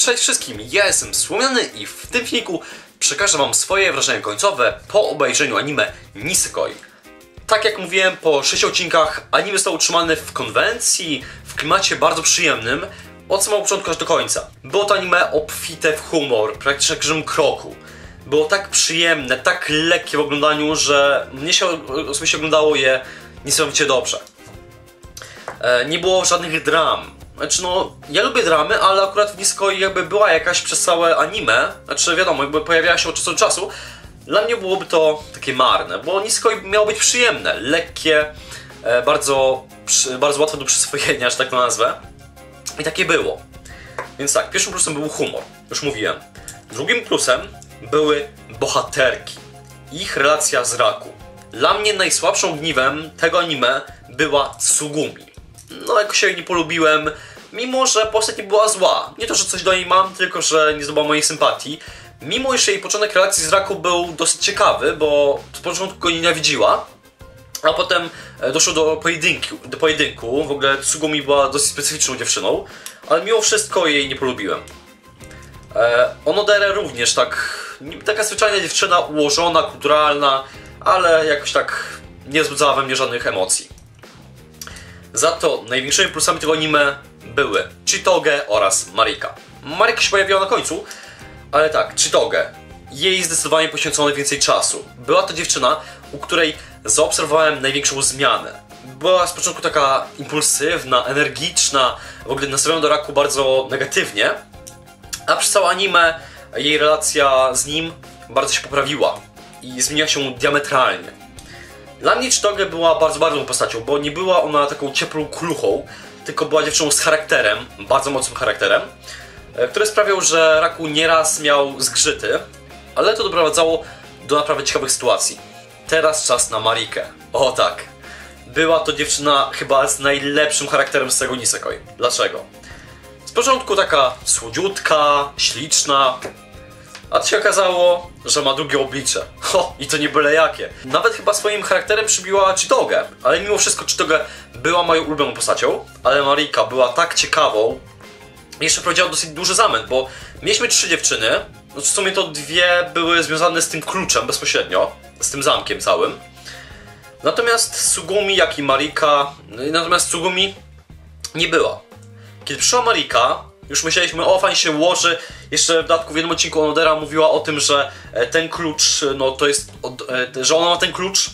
Cześć wszystkim, ja jestem Słomiany i w tym filmiku przekażę wam swoje wrażenia końcowe po obejrzeniu anime Nisekoi. Tak jak mówiłem, po 6 odcinkach anime zostało utrzymane w konwencji, w klimacie bardzo przyjemnym, od samego początku aż do końca. Było to anime obfite w humor, praktycznie jak żym kroku. Było tak przyjemne, tak lekkie w oglądaniu, że mnie się osobiście oglądało je niesamowicie dobrze. E, nie było żadnych dram. Znaczy no, ja lubię dramy, ale akurat w Niskoi jakby była jakaś przez całe anime, znaczy wiadomo, jakby pojawiała się od czasu do czasu, dla mnie byłoby to takie marne, bo Niskoi miało być przyjemne, lekkie, e, bardzo, bardzo łatwe do przyswojenia, że tak to nazwę. I takie było. Więc tak, pierwszym plusem był humor, już mówiłem. Drugim plusem były bohaterki. Ich relacja z Raku. Dla mnie najsłabszą ogniwem tego anime była Tsugumi. No, jakoś jej nie polubiłem, mimo że postać nie była zła. Nie to, że coś do niej mam, tylko że nie zdobyła mojej sympatii. Mimo, iż jej początek relacji z Raku był dosyć ciekawy, bo z początku go nienawidziła, a potem e, doszło do pojedynku, do pojedynku. W ogóle Tsugumi była dosyć specyficzną dziewczyną, ale mimo wszystko jej nie polubiłem. E, Onodere również tak, taka zwyczajna dziewczyna, ułożona, kulturalna, ale jakoś tak nie wzbudzała we mnie żadnych emocji. Za to największymi plusami tego anime były Chitoge oraz Marika. Marika się pojawiła na końcu, ale tak, Chitoge. Jej zdecydowanie poświęcono więcej czasu. Była to dziewczyna, u której zaobserwowałem największą zmianę. Była z początku taka impulsywna, energiczna, w ogóle nastawiona do raku bardzo negatywnie, a przez całe anime jej relacja z nim bardzo się poprawiła i zmieniła się diametralnie. Dla mnie Chitoge była bardzo bardzo postacią, bo nie była ona taką ciepłą kluchą, tylko była dziewczyną z charakterem, bardzo mocnym charakterem, e, który sprawiał, że Raku nieraz miał zgrzyty, ale to doprowadzało do naprawdę ciekawych sytuacji. Teraz czas na Marikę. O tak. Była to dziewczyna chyba z najlepszym charakterem z tego Nisekoi. Dlaczego? Z początku taka słodziutka, śliczna, a to się okazało, że ma drugie oblicze. Ho, i to nie byle jakie. Nawet chyba swoim charakterem przybiła Chitogę, ale mimo wszystko Chitoge była moją ulubioną postacią, ale Marika była tak ciekawą. Jeszcze powiedziała dosyć duży zamęt, bo mieliśmy trzy dziewczyny, no w sumie to dwie były związane z tym kluczem bezpośrednio, z tym zamkiem całym. Natomiast Sugumi, jak i Marika, natomiast Sugumi nie była. Kiedy przyszła Marika, już myśleliśmy, o fajnie się ułoży. Jeszcze w dodatku w jednym odcinku Onodera mówiła o tym, że e, ten klucz, no to jest, e, że ona ma ten klucz.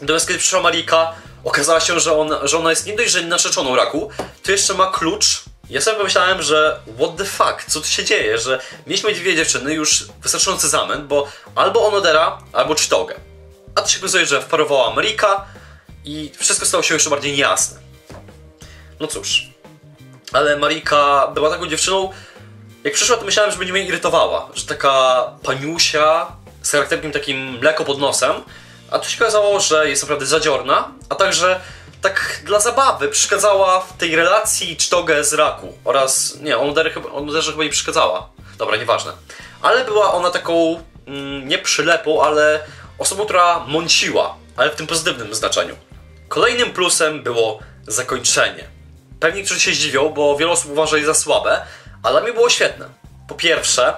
Natomiast kiedy przyszła Marika, okazało się, że ona, że ona jest nie dość, że narzeczoną raku, to jeszcze ma klucz. Ja sobie pomyślałem, że what the fuck, co tu się dzieje, że mieliśmy dwie dziewczyny, już wystarczający zamęt, bo albo Onodera, albo Chitogę. A to się okazuje, że wparowała Marika i wszystko stało się jeszcze bardziej niejasne. No cóż, ale Marika była taką dziewczyną, jak przyszła, to myślałem, że będzie mnie irytowała, że taka paniusia z charakterem takim mleko pod nosem, a tu się okazało, że jest naprawdę zadziorna, a także tak dla zabawy przeszkadzała w tej relacji Cztogę z Raku oraz, nie, Onoderze chyba, Onoderze chyba nie przeszkadzała. Dobra, nieważne. Ale była ona taką, mm, nie przylepą, ale osobą, która mąciła, ale w tym pozytywnym znaczeniu. Kolejnym plusem było zakończenie. Pewnie niektórzy się zdziwią, bo wiele osób uważa je za słabe, ale dla mnie było świetne. Po pierwsze,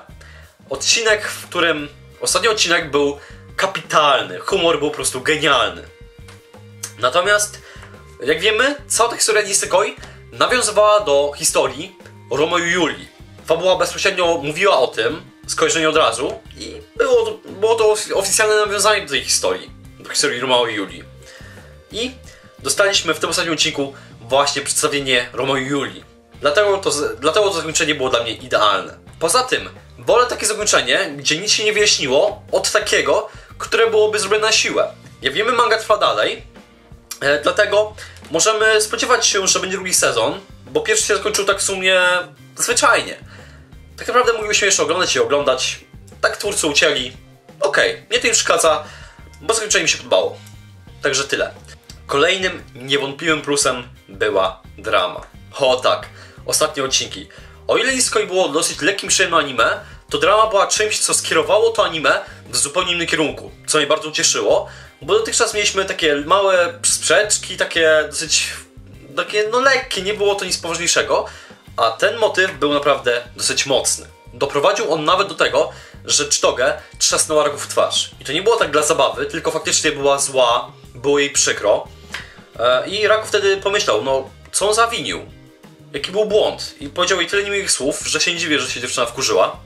odcinek, w którym ostatni odcinek był kapitalny, humor był po prostu genialny. Natomiast, jak wiemy, cała ta historia Nisekoi nawiązywała do historii Romeo i Julii. Fabuła bezpośrednio mówiła o tym, skojarzenie od razu i było było to oficjalne nawiązanie do tej historii, do historii Romeo i Julii. I dostaliśmy w tym ostatnim odcinku właśnie przedstawienie Romeo i Julii. Dlatego to, dlatego to zakończenie było dla mnie idealne. Poza tym, wolę takie zakończenie, gdzie nic się nie wyjaśniło, od takiego, które byłoby zrobione na siłę. Jak wiemy, manga trwa dalej, e, dlatego możemy spodziewać się, że będzie drugi sezon, bo pierwszy się zakończył tak w sumie zwyczajnie. Tak naprawdę moglibyśmy jeszcze oglądać i oglądać. Tak twórcy ucięli. Okej, okay, mnie to przeszkadza, bo zakończenie mi się podobało. Także tyle. Kolejnym niewątpliwym plusem była drama. O tak, ostatnie odcinki. O ile Niskoi było dosyć lekkim przyjemnym anime, to drama była czymś, co skierowało to anime w zupełnie innym kierunku, co mnie bardzo cieszyło, bo dotychczas mieliśmy takie małe sprzeczki, takie dosyć takie no lekkie, nie było to nic poważniejszego, A ten motyw był naprawdę dosyć mocny. Doprowadził on nawet do tego, że Chitoge trzasnęła Raku w twarz. I to nie było tak dla zabawy, tylko faktycznie była zła, było jej przykro. E, I Raku wtedy pomyślał, no co on zawinił? Jaki był błąd? I powiedział jej tyle niemiłych słów, że się nie dziwię, że się dziewczyna wkurzyła.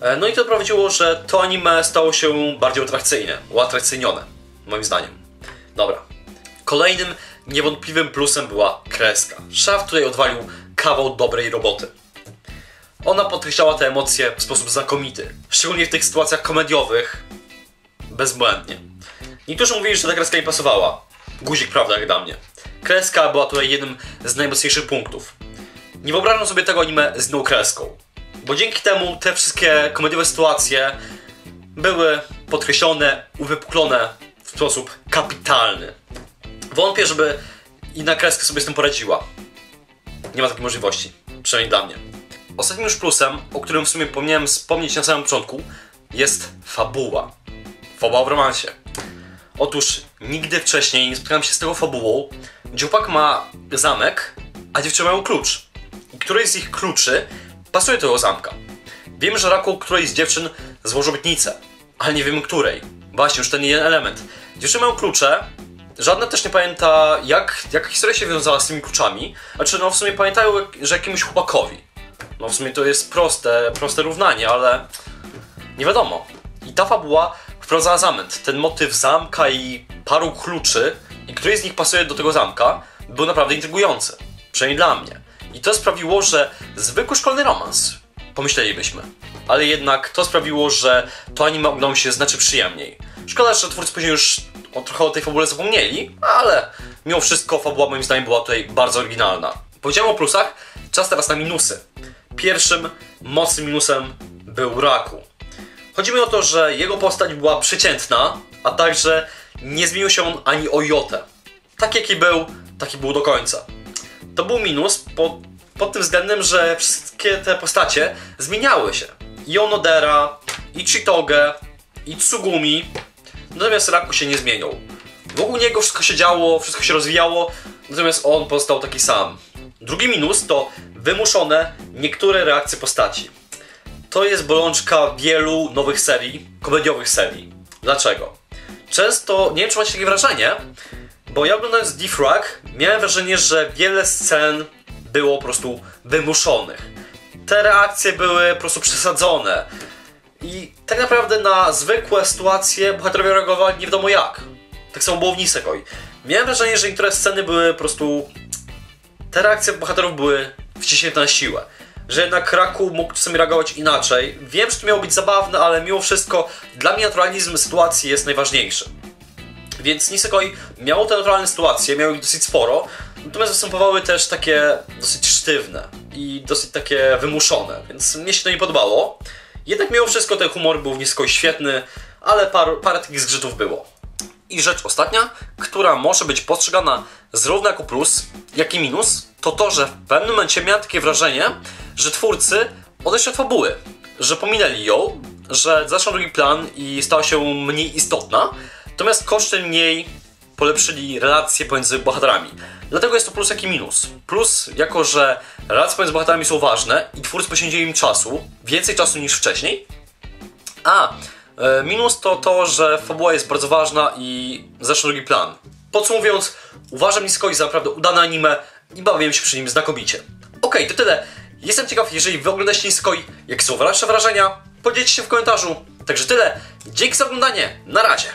E, No i to doprowadziło, że to anime stało się bardziej atrakcyjne, uatrakcyjnione, moim zdaniem. Dobra. Kolejnym niewątpliwym plusem była kreska. Szaf tutaj odwalił kawał dobrej roboty. Ona podkreślała te emocje w sposób znakomity. Szczególnie w tych sytuacjach komediowych. Bezbłędnie. Niektórzy mówili, że ta kreska nie pasowała. Guzik, prawda, jak dla mnie. Kreska była tutaj jednym z najmocniejszych punktów. Nie wyobrażam sobie tego anime z inną kreską. Bo dzięki temu te wszystkie komediowe sytuacje były podkreślone, uwypuklone w sposób kapitalny. Wątpię, żeby inna kreska sobie z tym poradziła. Nie ma takiej możliwości. Przynajmniej dla mnie. Ostatnim już plusem, o którym w sumie powinienem wspomnieć na samym początku, jest fabuła. Fabuła w romansie. Otóż nigdy wcześniej nie spotkałem się z tego fabułą, gdzie chłopak ma zamek, a dziewczyny mają klucz. I któryś z ich kluczy pasuje do tego zamka. Wiem, że Raku którejś z dziewczyn złożył obietnicę, ale nie wiemy której. Właśnie, już ten jeden element. Dziewczyny mają klucze, żadna też nie pamięta, jak, jak historia się wiązała z tymi kluczami. Znaczy, no w sumie pamiętają, że jakiemuś chłopakowi. No w sumie to jest proste, proste równanie, ale nie wiadomo. I ta fabuła wprowadza zamęt. Ten motyw zamka i paru kluczy, i któryś z nich pasuje do tego zamka, był naprawdę intrygujący. Przynajmniej dla mnie. I to sprawiło, że zwykły szkolny romans, pomyślelibyśmy. Ale jednak to sprawiło, że to anime oglądało się znacznie przyjemniej. Szkoda, że twórcy później już o, trochę o tej fabule zapomnieli, ale mimo wszystko fabuła moim zdaniem była tutaj bardzo oryginalna. Powiedziałem o plusach, czas teraz na minusy. Pierwszym mocnym minusem był Raku. Chodzi mi o to, że jego postać była przeciętna, a także nie zmienił się on ani o jotę. Tak jaki był, taki był do końca. To był minus pod, pod tym względem, że wszystkie te postacie zmieniały się. I Onodera, i Chitoge, i Tsugumi. Natomiast Raku się nie zmienił. Wokół niego wszystko się działo, wszystko się rozwijało, natomiast on pozostał taki sam. Drugi minus to wymuszone niektóre reakcje postaci. To jest bolączka wielu nowych serii, komediowych serii. Dlaczego? Często, nie czy macie takie wrażenie, bo ja oglądając Defrag miałem wrażenie, że wiele scen było po prostu wymuszonych. Te reakcje były po prostu przesadzone. I tak naprawdę na zwykłe sytuacje bohaterowie reagowali nie wiadomo jak. Tak samo było w Nisekoi. Miałem wrażenie, że niektóre sceny były po prostu... Te reakcje bohaterów były wciśnięte na siłę. Że jednak Raku mógł czasami reagować inaczej. Wiem, że to miało być zabawne, ale mimo wszystko dla mnie naturalizm sytuacji jest najważniejszy. Więc Nisekoi miało te naturalne sytuacje, miało ich dosyć sporo, natomiast występowały też takie dosyć sztywne i dosyć takie wymuszone, więc mnie się to nie podobało. Jednak mimo wszystko ten humor był w Nisekoi świetny, ale par, parę takich zgrzytów było. I rzecz ostatnia, która może być postrzegana zarówno jako plus, jak i minus, to to, że w pewnym momencie miałem takie wrażenie, że twórcy odeszli od fabuły, że pominęli ją, że zaszła drugi plan i stała się mniej istotna, natomiast kosztem niej polepszyli relacje pomiędzy bohaterami. Dlatego jest to plus, jak i minus. Plus, jako że relacje pomiędzy bohaterami są ważne i twórcy poświęcili im czasu, więcej czasu niż wcześniej, a minus to to, że fabuła jest bardzo ważna i zaszł drugi plan. Podsumowując, uważam Niskoi za naprawdę udane anime i bawiłem się przy nim znakomicie. Okej, to tyle. Jestem ciekaw, jeżeli wy oglądacie Niskoi, jakie są wasze wrażenia, podzielcie się w komentarzu. Także tyle. Dzięki za oglądanie. Na razie.